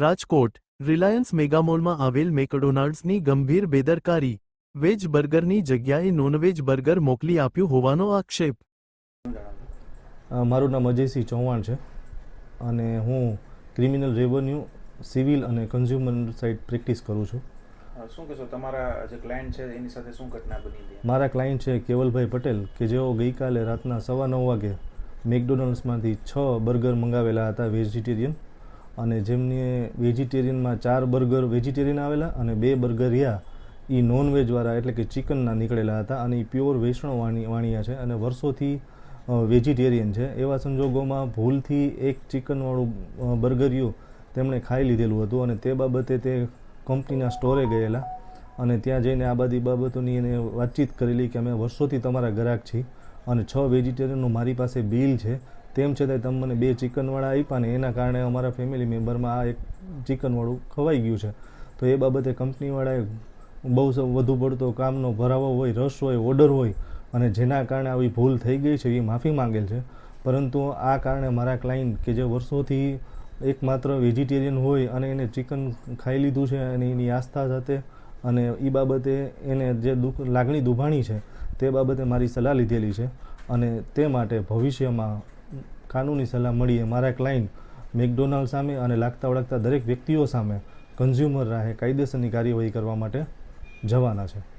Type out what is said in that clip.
Rajkot Reliance મેગામોલમાં આવેલ મેકડોનાલ્ડ્સની ગંભીર બેદરકારી. વેજ બર્ગરની જગ્યાએ નોનવેજ બર્ગર મોકલી આપ્યું હોવાનો આક્ષેપ. મારું નામ અજયસિંહ ચૌહાણ છે અને હું ક્રિમિનલ રેવન્યુ સિવિલ અને કન્ઝ્યુમર સાઇડ પ્રેક્ટિસ કરું છું. શું કહેશો તમારા જે ક્લાયન્ટ છે એની સાથે શું ઘટના બની મારા ક્લાયન્ટ છે કેવલભાઈ પટેલ કે જેઓ ગઈકાલે રાતના સવા નવ વાગે મેકડોનલ્ડ્સમાંથી છ બર્ગર મંગાવેલા હતા વેજીટેરિયન. અને જેમને વેજીટેરિયનમાં ચાર બર્ગર વેજીટેરિયન આવેલા અને બે બર્ગર રહ્યા એ નોનવેજવાળા એટલે કે ચિકનના નીકળેલા હતા અને એ પ્યોર વૈષ્ણવ વાણી, વાણિયા છે અને વર્ષોથી વેજીટેરિયન છે. એવા સંજોગોમાં ભૂલથી એક ચિકનવાળું બર્ગરિયું તેમણે ખાઈ લીધેલું હતું અને તે બાબતે તે કંપનીના સ્ટોરે ગયેલા અને ત્યાં જઈને આ બધી બાબતોની એને વાતચીત કરેલી કે અમે વર્ષોથી તમારા ગ્રાહક છીએ અને છ વેજીટેરિયનનું મારી પાસે બિલ છે તેમ છતાંય તમે મને બે ચિકનવાળા આપ્યા ને એના કારણે અમારા ફેમિલી મેમ્બરમાં આ એક ચિકનવાળું ખવાઈ ગયું છે. તો એ બાબતે કંપનીવાળાએ બહુ વધુ પડતો કામનો ભરાવો હોય, રસ હોય, ઓર્ડર હોય અને જેના કારણે આવી ભૂલ થઈ ગઈ છે એ માફી માંગેલ છે. પરંતુ આ કારણે મારા ક્લાયન્ટ કે જે વર્ષોથી એકમાત્ર વેજીટેરિયન હોય અને એને ચિકન ખાઈ લીધું છે અને એની આસ્થા સાથે અને એ બાબતે એને જે દુઃખ, લાગણી દુભાણી છે તે બાબતે મારી સલાહ લીધેલી છે અને તે માટે ભવિષ્યમાં કાનૂની સલાહ મળીએ મારા ક્લાયન્ટ મેકડોનાલ્ડ સામે અને લાગતા વળગતા દરેક વ્યક્તિઓ સામે કન્ઝ્યુમર રાહે કાયદેસરની કાર્યવાહી કરવા માટે જવાના છે.